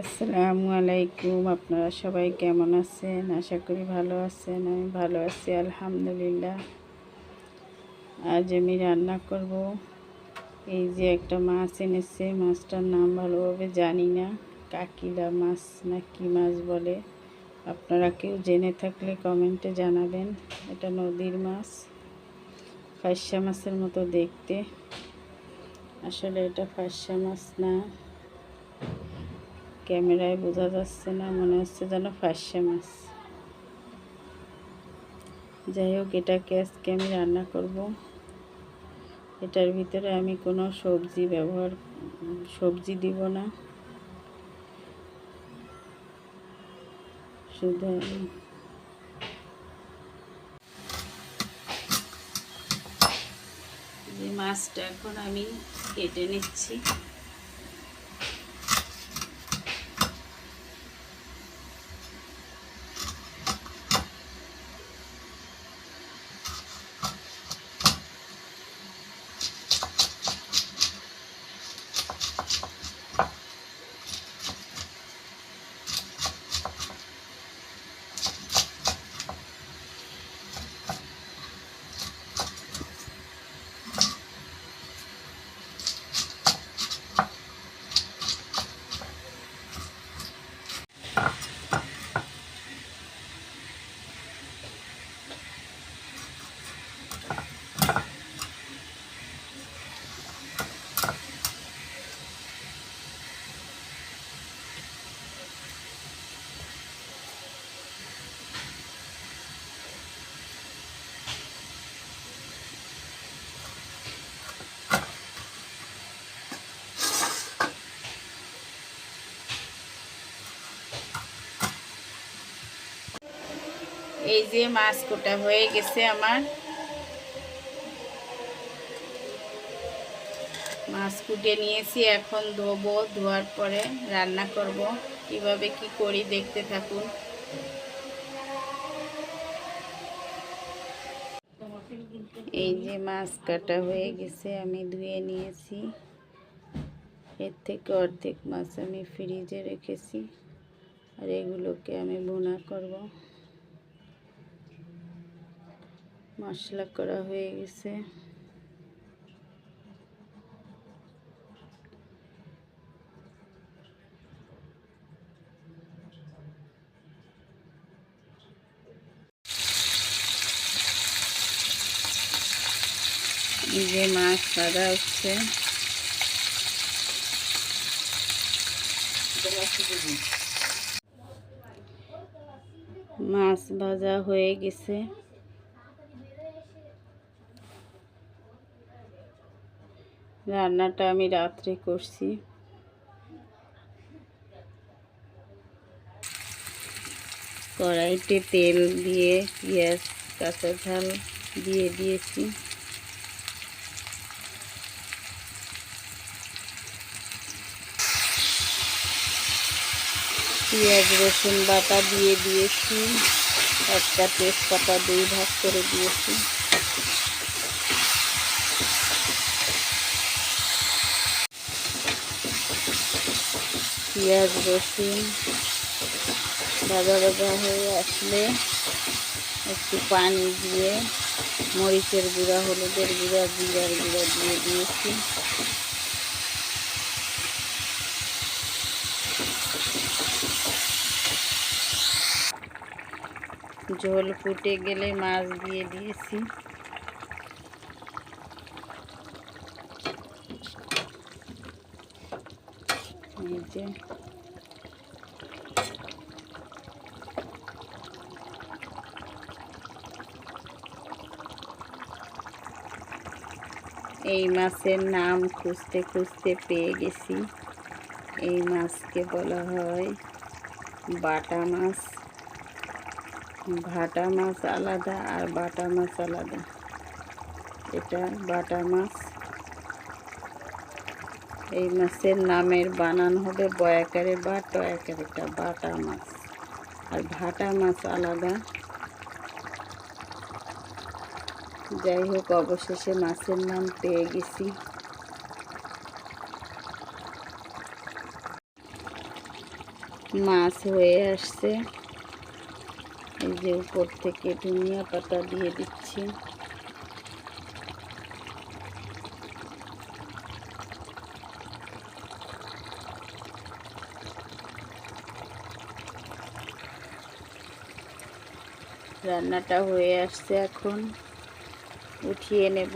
আসসালামু আলাইকুম, আপনারা সবাই কেমন আছেন? আশা করি ভালো আছেন, আমি ভালো আছি, আলহামদুলিল্লাহ। আজ আমি রান্না করব। এই যে একটা মাছ এনেছে, মাছটার নাম ভালোভাবে জানি না, কাকিলা মাছ না কি মাছ বলে। আপনারা কেউ জেনে থাকলে কমেন্টে জানাবেন, এটা নদীর মাছ, ফাইসা মাছের মতো দেখতে। আসলে এটা ফাইসা মাছ না। ক্যামেরায় বোঝা যাচ্ছে না, মনে হচ্ছে যেন ফাঁসে মাছ যাই হোক, এটাকে আজকে আমি রান্না করব। এটার ভিতরে আমি কোনো সবজি ব্যবহার, সবজি দিব না। শুধু মাছটা এখন আমি কেটে নিচ্ছি। এই যে মাছ কোটা হয়ে গেছে আমার। মাছ কুটে নিয়েছি, এখন ধোবো, ধোয়ার পরে রান্না করব। কীভাবে কি করি দেখতে থাকুন। এই যে মাছ কাটা হয়ে গেছে, আমি ধুয়ে নিয়েছি। এর থেকে অর্ধেক মাছ আমি ফ্রিজে রেখেছি, আর এগুলোকে আমি বোনা করব। মশলা করা হয়ে গেছে। যে মাছ ভাজা হচ্ছে। মাছ ভাজা হয়ে গেছে। রান্নাটা আমি রাত্রে করছি। কড়াইতে তেল দিয়ে, পেঁয়াজ, কাঁচা ঝাল দিয়ে দিয়েছি। পেঁয়াজ, রসুন বাটা দিয়ে দিয়েছি। একটা তেজপাতা দুই ভাগ করে দিয়েছি। পেঁয়াজ রসুন ভাজা ভাজা হয়ে আসলে একটু পানি দিয়ে মরিচের গুঁড়া হলুদের গুঁড়া জিরার গুঁড়া দিয়ে দিয়েছি ঝোল ফুটে গেলে মাছ দিয়ে দিয়েছি যে এই মাছের নাম খুঁজতে খুঁজতে পেয়ে গেছি। এই মাছকে বলা হয় বাটা মাছ। ভাটা মাছ আলাদা আর বাটা মাছ আলাদা। এটা বাটা মাছ এই মাছের নামের বানান হবে বয়াকারে বা টয়াকারেটা বাটা মাছ। আর ভাটা মাছ আলাদা। যাই হোক, অবশেষে মাছের নাম পেয়ে গেছি। মাছ হয়ে আসছে। এই যে উপর থেকে ধনিয়া পাতা দিয়ে দিচ্ছি। রান্নাটা হয়ে আসছে এখন। উঠিয়ে নেব।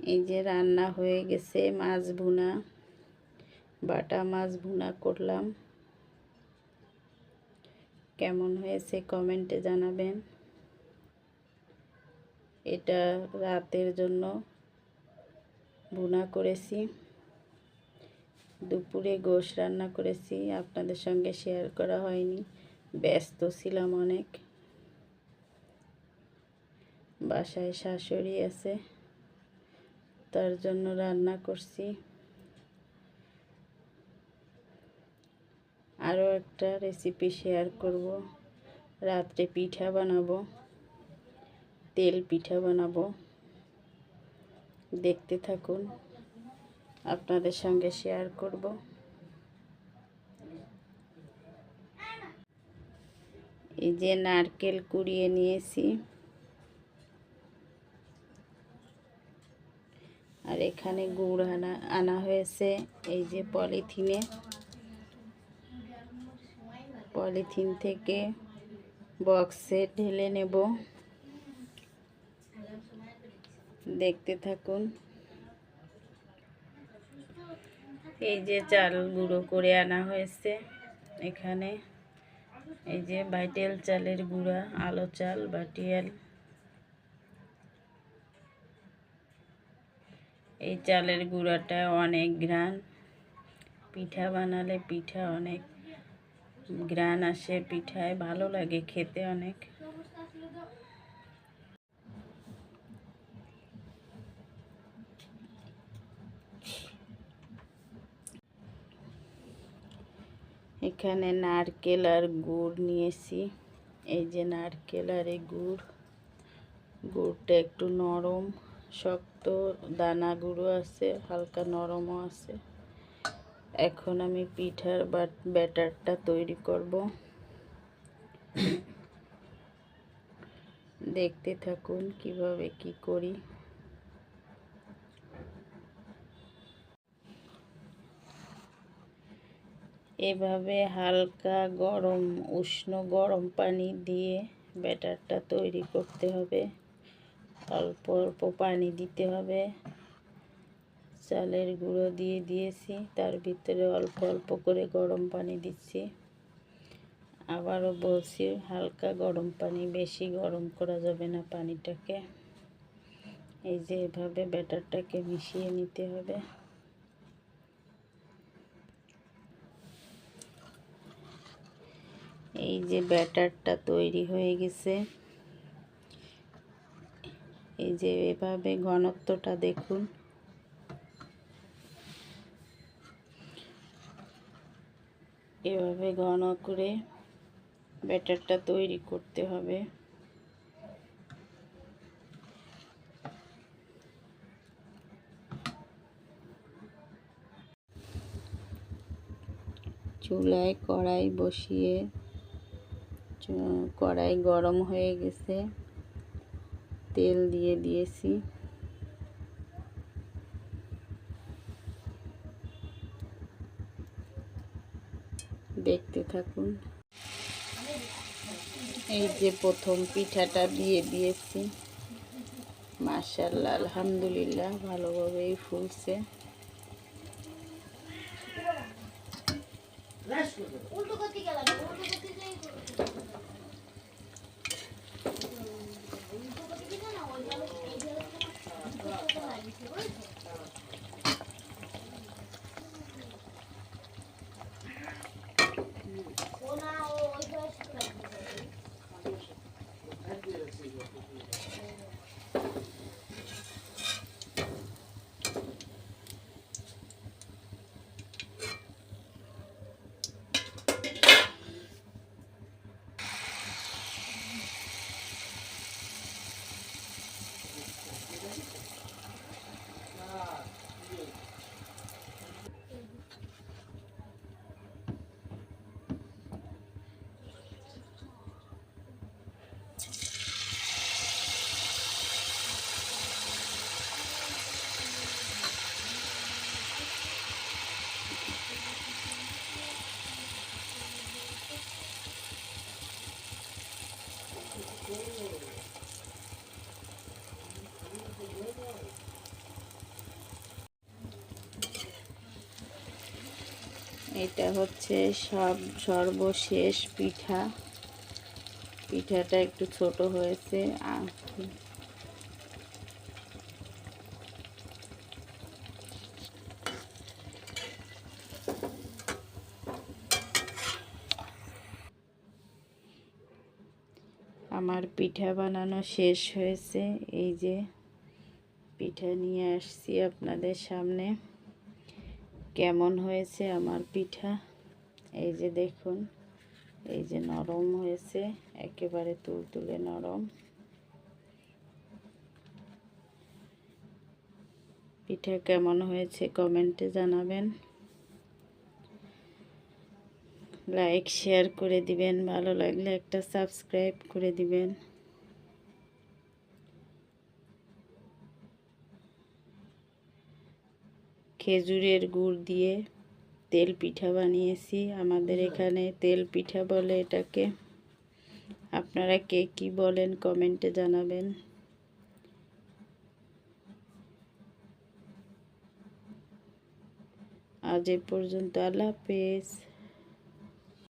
এই যে রান্না হয়ে গেছে, মাছ ভুনা, বাটা মাছ ভুনা করলাম। কেমন হয়েছে কমেন্টে জানাবেন। এটা রাতের জন্য ভুনা করেছি। দুপুরে গোশ রান্না করেছি, আপনাদের সঙ্গে শেয়ার করা হয়নি। ব্যস্ত ছিলাম অনেক। বাসায় শাশুড়ি আছে, তার জন্য রান্না করছি। আরও একটা রেসিপি শেয়ার করব। রাত্রে পিঠা বানাবো, তেল পিঠা বানাবো। দেখতে থাকুন। আপনাদের সঙ্গে শেয়ার করব। এই যে নারকেল কুড়িয়ে নিয়েছি। আর এখানে গুড় আনা আনা হয়েছে এই যে পলিথিনে। পলিথিন থেকে বক্সে ঢেলে নেব। দেখতে থাকুন। এই যে চাল গুঁড়ো করে আনা হয়েছে এখানে। এই যে বাইটেল চালের গুঁড়া, আলো চাল, বাটিয়াল। এই চালের গুঁড়াটা অনেক ঘ্রাণ। পিঠা বানালে পিঠা অনেক ঘ্রাণ আসে, পিঠায় ভালো লাগে খেতে অনেক। এখানে নারকেল আর গুড় নিয়েছি। এই যে নারকেল আর এই গুড়। গুড়টা একটু নরম, শক্ত, দানা গুঁড়ো আছে, হালকা নরমও আছে। এখন আমি পিঠার ব্যাটারটা তৈরি করব। দেখতে থাকুন কীভাবে কি করি। এভাবে হালকা গরম, উষ্ণ গরম পানি দিয়ে ব্যাটারটা তৈরি করতে হবে। অল্প অল্প পানি দিতে হবে। চালের গুঁড়ো দিয়ে দিয়েছি, তার ভিতরে অল্প অল্প করে গরম পানি দিচ্ছি। আবারও বলছি, হালকা গরম পানি, বেশি গরম করা যাবে না পানিটাকে। এই যে এভাবে ব্যাটারটাকে মিশিয়ে নিতে হবে। এই যে ব্যাটারটা তৈরি হয়ে গেছে। এই যে এভাবে ঘনত্বটা দেখুন। এভাবে ঘন করে ব্যাটারটা তৈরি করতে হবে। চুলায় কড়াই বসিয়ে কড়াই গরম হয়ে গেছে। তেল দিয়ে দিয়েছি। দেখতে থাকুন। এই যে প্রথম পিঠাটা দিয়ে দিয়েছি। মার্শাল্লাহ আলহামদুলিল্লাহ, ভালোভাবেই ফুলছে। উল্টো করতে গেলাম উল্টো করতে যাই উল্টো করতে গেলে না ওই ভালো এই ভালো করতে হয় এটা হচ্ছে সব সর্বশেষ পিঠা। পিঠাটা একটু ছোট হয়েছে আমার পিঠা বানানো শেষ হয়েছে। এই যে পিঠা নিয়ে আসছি আপনাদের সামনে। কেমন হয়েছে আমার পিঠা? এই যে দেখুন, এই যে নরম হয়েছে, একেবারে তুলতুলে নরম। পিঠা কেমন হয়েছে কমেন্টে জানাবেন। লাইক, শেয়ার করে দিবেন, ভালো লাগলে একটা সাবস্ক্রাইব করে দিবেন। খেজুরের গুড় দিয়ে তেল পিঠা বানিয়েছি। আমাদের এখানে তেল পিঠা বলে এটাকে। আপনারা কে কি বলেন কমেন্টে জানাবেন। আজ এ পর্যন্ত আল্লাহ হাফেজ।